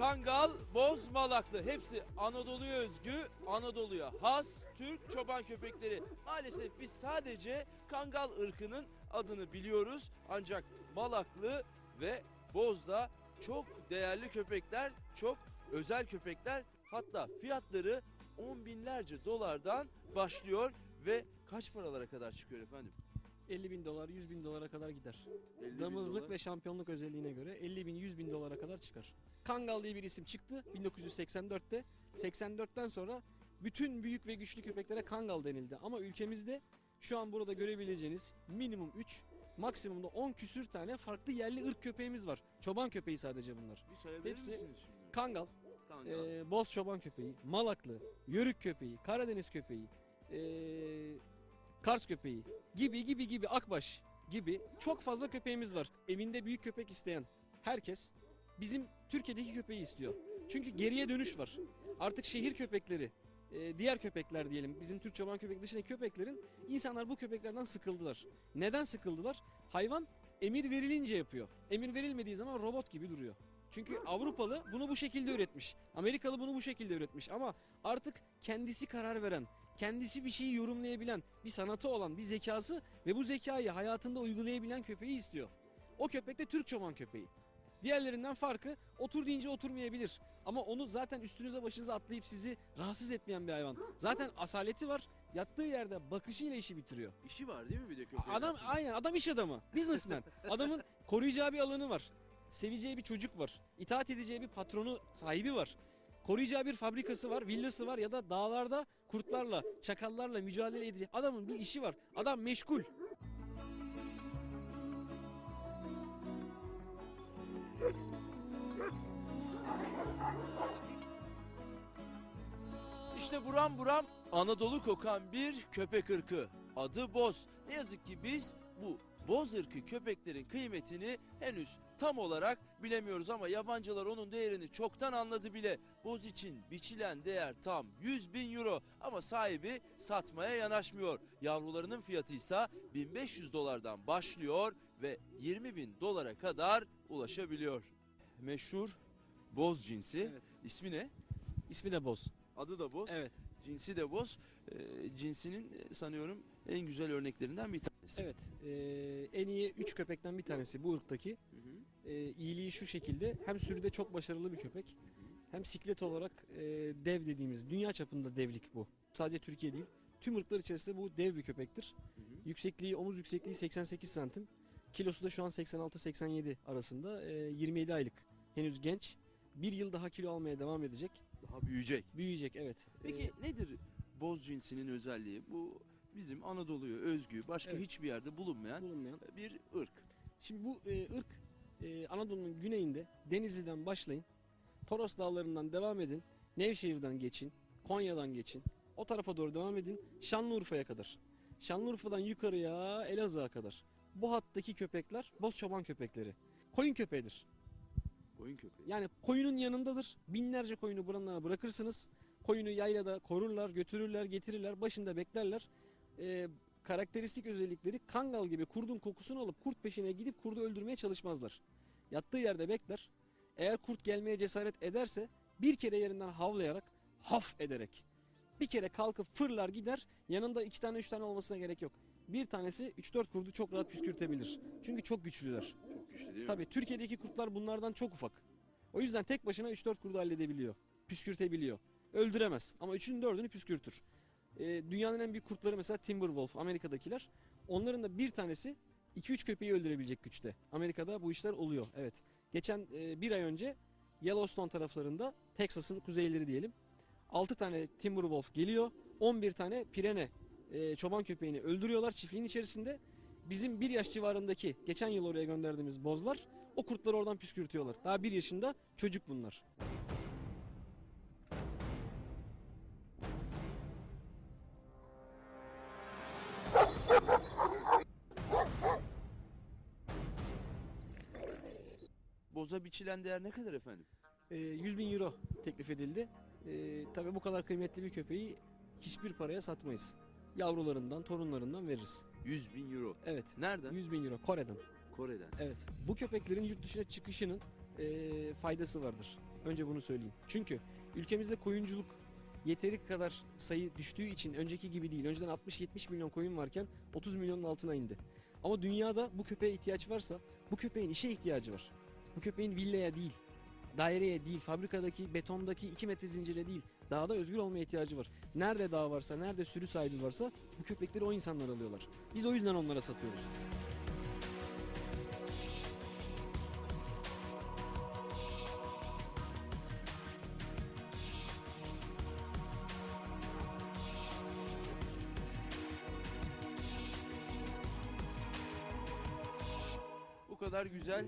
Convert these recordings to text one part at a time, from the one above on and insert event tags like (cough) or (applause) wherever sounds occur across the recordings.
Kangal, Boz, Malaklı hepsi Anadolu'ya özgü, Anadolu'ya has Türk çoban köpekleri. Maalesef biz sadece Kangal ırkının adını biliyoruz. Ancak Malaklı ve Boz'da çok değerli köpekler, çok özel köpekler. Hatta fiyatları on binlerce dolardan başlıyor ve kaç paralara kadar çıkıyor efendim? 50 bin dolar, 100 bin dolara kadar gider. 50 bin Damızlık dolar. ve şampiyonluk özelliğine göre 50 bin, 100 bin dolara kadar çıkar. Kangal diye bir isim çıktı 1984'te. 84'ten sonra bütün büyük ve güçlü köpeklere Kangal denildi. Ama ülkemizde şu an burada görebileceğiniz minimum 3, maksimumda 10 küsür tane farklı yerli ırk köpeğimiz var. Çoban köpeği sadece bunlar. Bir sayabilir Hepsi- misiniz şimdi? Kangal, Kangal. e, boz çoban köpeği, malaklı, yörük köpeği, Karadeniz köpeği, e, Kars köpeği gibi gibi gibi akbaş gibi çok fazla köpeğimiz var. Evinde büyük köpek isteyen herkes bizim Türkiye'deki köpeği istiyor. Çünkü geriye dönüş var. Artık şehir köpekleri, e, diğer köpekler diyelim bizim Türk çoban köpek dışındaki köpeklerin insanlar bu köpeklerden sıkıldılar. Neden sıkıldılar? Hayvan emir verilince yapıyor. Emir verilmediği zaman robot gibi duruyor. Çünkü Avrupalı bunu bu şekilde üretmiş. Amerikalı bunu bu şekilde üretmiş ama artık kendisi karar veren, kendisi bir şeyi yorumlayabilen, bir sanatı olan, bir zekası ve bu zekayı hayatında uygulayabilen köpeği istiyor. O köpek de Türk çoban köpeği. Diğerlerinden farkı otur deyince oturmayabilir. Ama onu zaten üstünüze başınıza atlayıp sizi rahatsız etmeyen bir hayvan. Zaten asaleti var. Yattığı yerde bakışıyla işi bitiriyor. İşi var değil mi bir de köpeğin? Adam aslında? aynen adam iş adamı. Businessman. (laughs) Adamın koruyacağı bir alanı var. Seveceği bir çocuk var. İtaat edeceği bir patronu, sahibi var. Koruyacağı bir fabrikası var, villası var ya da dağlarda kurtlarla, çakallarla mücadele edecek. Adamın bir işi var. Adam meşgul. İşte buram buram Anadolu kokan bir köpek ırkı. Adı Boz. Ne yazık ki biz bu Boz ırkı köpeklerin kıymetini henüz tam olarak bilemiyoruz ama yabancılar onun değerini çoktan anladı bile. Boz için biçilen değer tam 100 bin euro ama sahibi satmaya yanaşmıyor. Yavrularının fiyatı ise 1500 dolardan başlıyor ve 20 bin dolara kadar ulaşabiliyor. Meşhur Boz cinsi. Evet. İsmi ne? İsmi de Boz. Adı da Boz. Evet. Cinsi de boz. Ee, cinsinin e, sanıyorum en güzel örneklerinden bir tanesi. Evet. Ee, en iyi 3 köpekten bir tanesi bu ırktaki. Hı hı. Ee, iyiliği şu şekilde. Hem sürüde çok başarılı bir köpek. Hem siklet olarak e, dev dediğimiz dünya çapında devlik bu. Sadece Türkiye değil. Tüm ırklar içerisinde bu dev bir köpektir. Hı hı. Yüksekliği, omuz yüksekliği 88 santim. Kilosu da şu an 86-87 arasında. Ee, 27 aylık. Henüz genç. Bir yıl daha kilo almaya devam edecek. Daha büyüyecek. Büyüyecek evet. Peki Ee, nedir boz cinsinin özelliği? Bu bizim Anadolu'ya özgü, başka Evet. hiçbir yerde bulunmayan bulunmayan. bir ırk. Şimdi bu e, ırk e, Anadolu'nun güneyinde Denizli'den başlayın. Toros dağlarından devam edin. Nevşehir'den geçin. Konya'dan geçin. O tarafa doğru devam edin. Şanlıurfa'ya kadar. Şanlıurfa'dan yukarıya Elazığ'a kadar. Bu hattaki köpekler boz çoban köpekleri. Koyun köpeğidir. Koyun köpeği. Yani koyunun yanındadır. Binlerce koyunu buranlara bırakırsınız. Koyunu yaylada korurlar, götürürler, getirirler. Başında beklerler. Ee, karakteristik özellikleri kangal gibi kurdun kokusunu alıp kurt peşine gidip kurdu öldürmeye çalışmazlar. Yattığı yerde bekler. Eğer kurt gelmeye cesaret ederse bir kere yerinden havlayarak haf ederek bir kere kalkıp fırlar gider. Yanında iki tane üç tane olmasına gerek yok. Bir tanesi 3-4 kurdu çok rahat püskürtebilir. Çünkü çok güçlüler. Çok güçlü değil mi? Tabii Türkiye'deki kurtlar bunlardan çok ufak. O yüzden tek başına 3-4 kurdu halledebiliyor. Püskürtebiliyor. Öldüremez ama 3'ünü 4'ünü püskürtür. Ee, dünyanın en büyük kurtları mesela Timberwolf Amerika'dakiler. Onların da bir tanesi 2-3 köpeği öldürebilecek güçte. Amerika'da bu işler oluyor. Evet. Geçen e, bir ay önce Yellowstone taraflarında Texas'ın kuzeyleri diyelim. 6 tane Timberwolf geliyor. 11 tane Pirene e, çoban köpeğini öldürüyorlar çiftliğin içerisinde. Bizim bir yaş civarındaki geçen yıl oraya gönderdiğimiz bozlar o kurtları oradan püskürtüyorlar. Daha bir yaşında çocuk bunlar. Boza biçilen değer ne kadar efendim? E, 100 bin euro teklif edildi. E, tabii bu kadar kıymetli bir köpeği hiçbir paraya satmayız. Yavrularından, torunlarından veririz. 100 bin euro. Evet. Nereden? 100 bin euro Kore'den. Kore'den. Evet. Bu köpeklerin yurt dışına çıkışının e, faydası vardır. Önce bunu söyleyeyim. Çünkü ülkemizde koyunculuk yeteri kadar sayı düştüğü için önceki gibi değil. Önceden 60-70 milyon koyun varken 30 milyonun altına indi. Ama dünyada bu köpeğe ihtiyaç varsa bu köpeğin işe ihtiyacı var. Bu köpeğin villaya değil, daireye değil, fabrikadaki, betondaki 2 metre zincire değil, dağda özgür olmaya ihtiyacı var. Nerede dağ varsa, nerede sürü sahibi varsa bu köpekleri o insanlar alıyorlar. Biz o yüzden onlara satıyoruz. Bu kadar güzel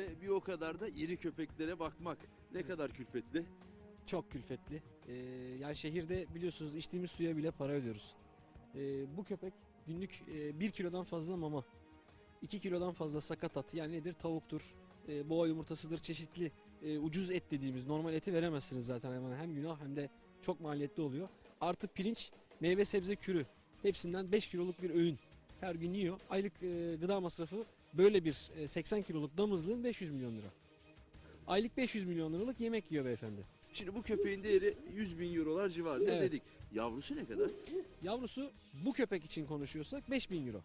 ve bir o kadar da iri köpeklere bakmak ne kadar külfetli. Çok külfetli. Ee, yani şehirde biliyorsunuz içtiğimiz suya bile para ödüyoruz. Ee, bu köpek günlük 1 kilodan fazla mama, 2 kilodan fazla sakatat yani nedir tavuktur, e, boğa yumurtasıdır çeşitli e, ucuz et dediğimiz normal eti veremezsiniz zaten hayvana hem günah hem de çok maliyetli oluyor. Artı pirinç, meyve sebze kürü hepsinden 5 kiloluk bir öğün her gün yiyor. Aylık e, gıda masrafı böyle bir e, 80 kiloluk damızlığın 500 milyon lira. Aylık 500 milyon liralık yemek yiyor beyefendi. Şimdi bu köpeğin değeri 100 bin eurolar civarında Evet. dedik. Yavrusu ne kadar? Yavrusu bu köpek için konuşuyorsak 5000 euro.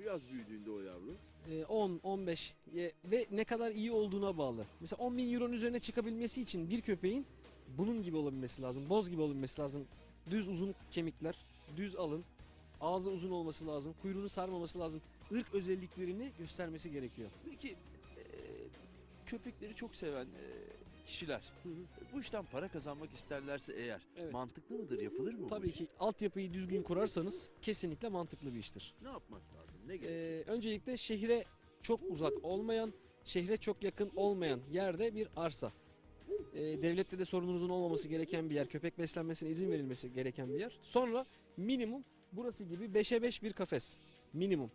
Biraz büyüdüğünde o yavru. Ee, 10, 15 e, ve ne kadar iyi olduğuna bağlı. Mesela 10 bin euronun üzerine çıkabilmesi için bir köpeğin bunun gibi olabilmesi lazım. Boz gibi olabilmesi lazım. Düz uzun kemikler, düz alın, ağzı uzun olması lazım, kuyruğunu sarmaması lazım. Irk özelliklerini göstermesi gerekiyor. Peki e, köpekleri çok seven e, kişiler bu işten para kazanmak isterlerse eğer Evet. mantıklı mıdır yapılır mı bu Tabii iş? ki altyapıyı düzgün kurarsanız kesinlikle mantıklı bir iştir. Ne yapmak lazım? Ne gerek? Ee, öncelikle şehre çok uzak olmayan, şehre çok yakın olmayan yerde bir arsa. Ee, devlette de sorununuzun olmaması gereken bir yer, köpek beslenmesine izin verilmesi gereken bir yer. Sonra minimum burası gibi 5'e 5 bir kafes. Minimum.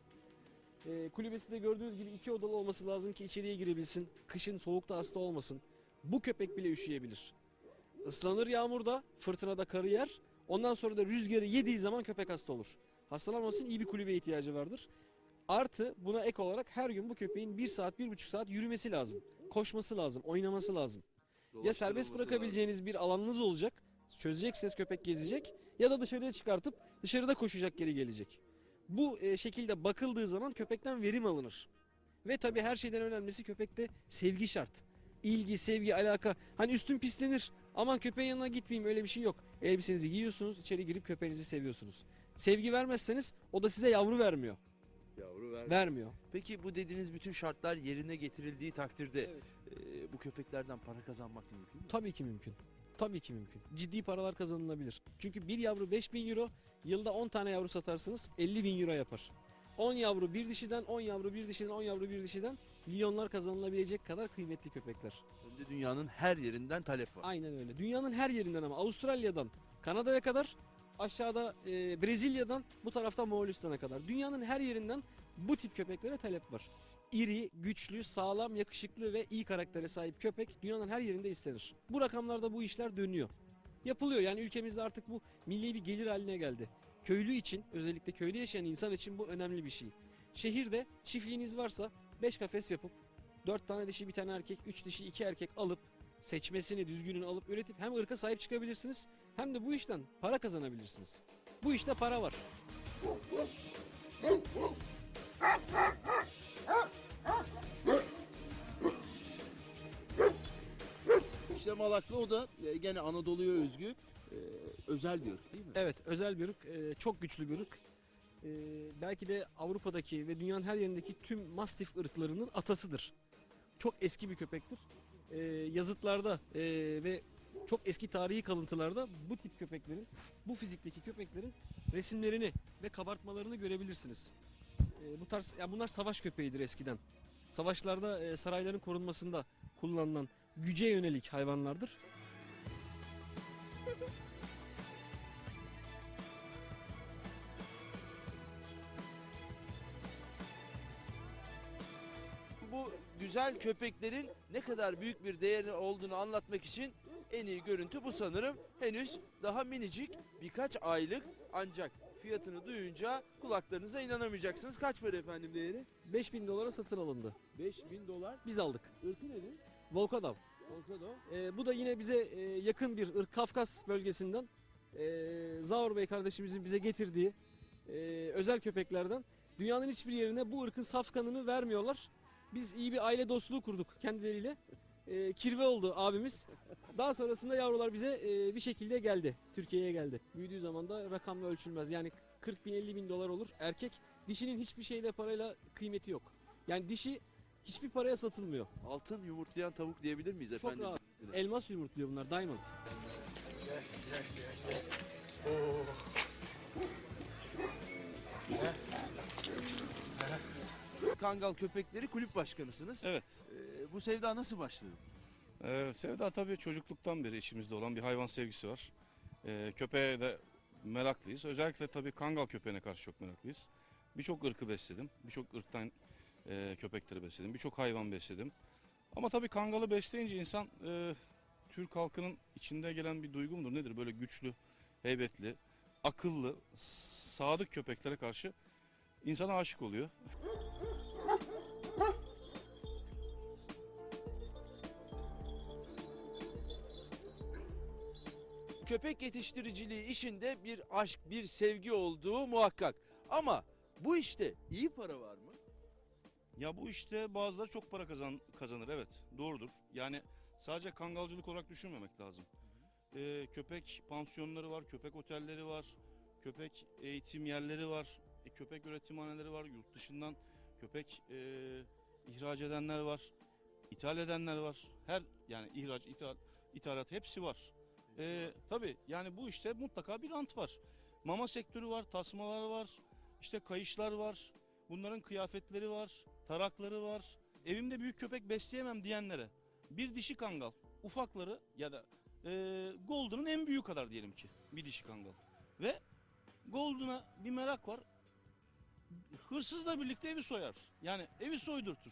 Ee, kulübesi de gördüğünüz gibi iki odalı olması lazım ki içeriye girebilsin. Kışın soğukta hasta olmasın. Bu köpek bile üşüyebilir. Islanır yağmurda, fırtınada karı yer. Ondan sonra da rüzgarı yediği zaman köpek hasta olur. Hastalanmasın iyi bir kulübeye ihtiyacı vardır. Artı buna ek olarak her gün bu köpeğin 1 saat, 1,5 saat yürümesi lazım. Koşması lazım, oynaması lazım. Ya serbest bırakabileceğiniz bir alanınız olacak. Çözeceksiniz köpek gezecek. Ya da dışarıya çıkartıp dışarıda koşacak geri gelecek. Bu e, şekilde bakıldığı zaman köpekten verim alınır. Ve tabii her şeyden önemlisi köpekte sevgi şart. İlgi, sevgi, alaka. Hani üstün pislenir. Aman köpeğin yanına gitmeyeyim öyle bir şey yok. Elbisenizi giyiyorsunuz, içeri girip köpeğinizi seviyorsunuz. Sevgi vermezseniz o da size yavru vermiyor. Yavru ver. Vermiyor. Peki bu dediğiniz bütün şartlar yerine getirildiği takdirde Evet. e, bu köpeklerden para kazanmak mümkün mü? Tabii ki mümkün. Tabii ki mümkün. Ciddi paralar kazanılabilir. Çünkü bir yavru 5000 euro, yılda 10 tane yavru satarsınız 50 bin euro yapar. 10 yavru bir dişiden, 10 yavru bir dişiden, 10 yavru bir dişiden milyonlar kazanılabilecek kadar kıymetli köpekler. Hem de dünyanın her yerinden talep var. Aynen öyle. Dünyanın her yerinden ama Avustralya'dan Kanada'ya kadar aşağıda e, Brezilya'dan bu tarafta Moğolistan'a kadar. Dünyanın her yerinden bu tip köpeklere talep var. İri, güçlü, sağlam, yakışıklı ve iyi karaktere sahip köpek dünyanın her yerinde istenir. Bu rakamlarda bu işler dönüyor. Yapılıyor yani ülkemizde artık bu milli bir gelir haline geldi. Köylü için özellikle köyde yaşayan insan için bu önemli bir şey. Şehirde çiftliğiniz varsa 5 kafes yapıp 4 tane dişi bir tane erkek, 3 dişi 2 erkek alıp seçmesini düzgününü alıp üretip hem ırka sahip çıkabilirsiniz hem de bu işten para kazanabilirsiniz. Bu işte para var. (laughs) İşte Malaklı o da e, gene Anadolu'ya özgü e, özel bir ırk değil mi? Evet özel bir ırk, e, çok güçlü bir ırk. Belki de Avrupa'daki ve dünyanın her yerindeki tüm mastif ırklarının atasıdır. Çok eski bir köpektir. Yazıtlarda ve çok eski tarihi kalıntılarda bu tip köpeklerin, bu fizikteki köpeklerin resimlerini ve kabartmalarını görebilirsiniz. Bu tarz, ya bunlar savaş köpeğidir eskiden. Savaşlarda sarayların korunmasında kullanılan güce yönelik hayvanlardır. Bu güzel köpeklerin ne kadar büyük bir değeri olduğunu anlatmak için en iyi görüntü bu sanırım. Henüz daha minicik birkaç aylık ancak fiyatını duyunca kulaklarınıza inanamayacaksınız. Kaç para efendim değeri? 5000 dolara satın alındı. 5000 dolar. Biz aldık. Irkı nedir? Volkodав. Volkodo. Ee, bu da yine bize e, yakın bir ırk Kafkas bölgesinden. Ee, Zaur Bey kardeşimizin bize getirdiği e, özel köpeklerden. Dünyanın hiçbir yerine bu ırkın safkanını vermiyorlar. Biz iyi bir aile dostluğu kurduk kendileriyle. Ee, kirve oldu abimiz. Daha sonrasında yavrular bize e, bir şekilde geldi. Türkiye'ye geldi. Büyüdüğü zaman da rakamla ölçülmez. Yani 40 bin 50 bin dolar olur. Erkek dişinin hiçbir şeyle parayla kıymeti yok. Yani dişi hiçbir paraya satılmıyor. Altın yumurtlayan tavuk diyebilir miyiz Çok efendim? rahat. Elmas yumurtluyor bunlar diamond. Kangal Köpekleri Kulüp Başkanısınız. Evet. Ee, bu sevda nasıl başladı? Ee, Sevda tabii çocukluktan beri içimizde olan bir hayvan sevgisi var. Ee, köpeğe de meraklıyız. Özellikle tabii kangal köpeğine karşı çok meraklıyız. Birçok ırkı besledim. Birçok ırktan e, köpekleri besledim. Birçok hayvan besledim. Ama tabii kangalı besleyince insan e, Türk halkının içinde gelen bir duygu mudur? Nedir? Böyle güçlü, heybetli, akıllı, sadık köpeklere karşı insana aşık oluyor. Köpek yetiştiriciliği işinde bir aşk, bir sevgi olduğu muhakkak. Ama bu işte iyi para var mı? Ya bu işte bazıları çok para kazan, kazanır evet doğrudur. Yani sadece kangalcılık olarak düşünmemek lazım. Ee, köpek pansiyonları var, köpek otelleri var, köpek eğitim yerleri var, e, köpek üretimhaneleri var, yurt dışından köpek e, ihraç edenler var, ithal edenler var. Her yani ihraç, ithal, ithalat hepsi var. Ee, tabii yani bu işte mutlaka bir rant var. Mama sektörü var, tasmalar var, işte kayışlar var, bunların kıyafetleri var, tarakları var. Evimde büyük köpek besleyemem diyenlere bir dişi kangal, ufakları ya da e, Golden'ın en büyüğü kadar diyelim ki bir dişi kangal. Ve Golden'a bir merak var. Hırsızla birlikte evi soyar. Yani evi soydurtur.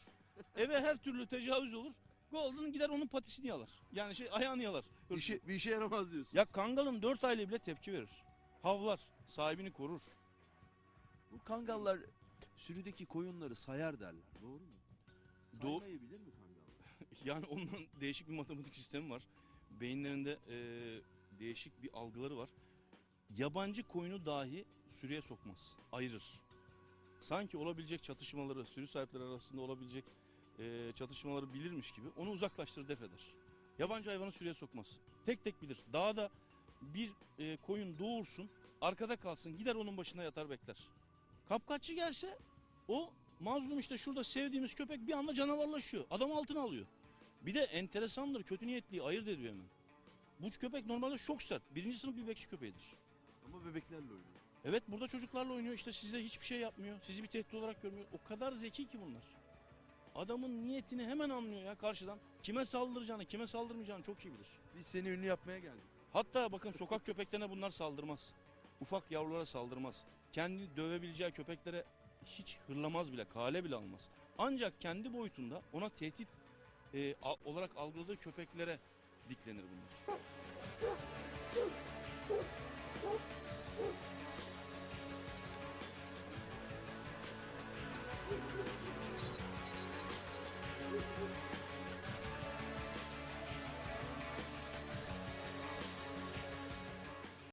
Eve her türlü tecavüz olur. Golden gider onun patisini yalar. Yani şey ayağını yalar. Bir, Hırsız. bir işe yaramaz diyorsun. Ya kangalın 4 aylığı bile tepki verir. Havlar, sahibini korur. Bu kangallar sürüdeki koyunları sayar derler. Doğru mu? Do- Saymayı bilir mi kangallar? (laughs) Yani onun değişik bir matematik sistemi var. Beyinlerinde eee, değişik bir algıları var. Yabancı koyunu dahi sürüye sokmaz. Ayırır. Sanki olabilecek çatışmaları, sürü sahipleri arasında olabilecek eee, çatışmaları bilirmiş gibi onu uzaklaştırır, def eder. Yabancı hayvanı sürüye sokmaz. Tek tek bilir. Dağda bir eee, koyun doğursun, arkada kalsın, gider onun başına yatar bekler. Kapkaççı gelse o mazlum işte şurada sevdiğimiz köpek bir anda canavarlaşıyor. Adam altına alıyor. Bir de enteresandır kötü niyetliyi ayırt ediyor hemen. Bu köpek normalde çok sert. Birinci sınıf bir bekçi köpeğidir. Ama bebeklerle oynuyor. Evet burada çocuklarla oynuyor işte sizde hiçbir şey yapmıyor. Sizi bir tehdit olarak görmüyor. O kadar zeki ki bunlar. Adamın niyetini hemen anlıyor ya karşıdan. Kime saldıracağını, kime saldırmayacağını çok iyi bilir. Biz seni ünlü yapmaya geldik. Hatta bakın sokak köpeklerine bunlar saldırmaz. Ufak yavrulara saldırmaz. Kendi dövebileceği köpeklere hiç hırlamaz bile, kale bile almaz. Ancak kendi boyutunda ona tehdit e, a, olarak algıladığı köpeklere diklenir bunlar. Thank (laughs) you.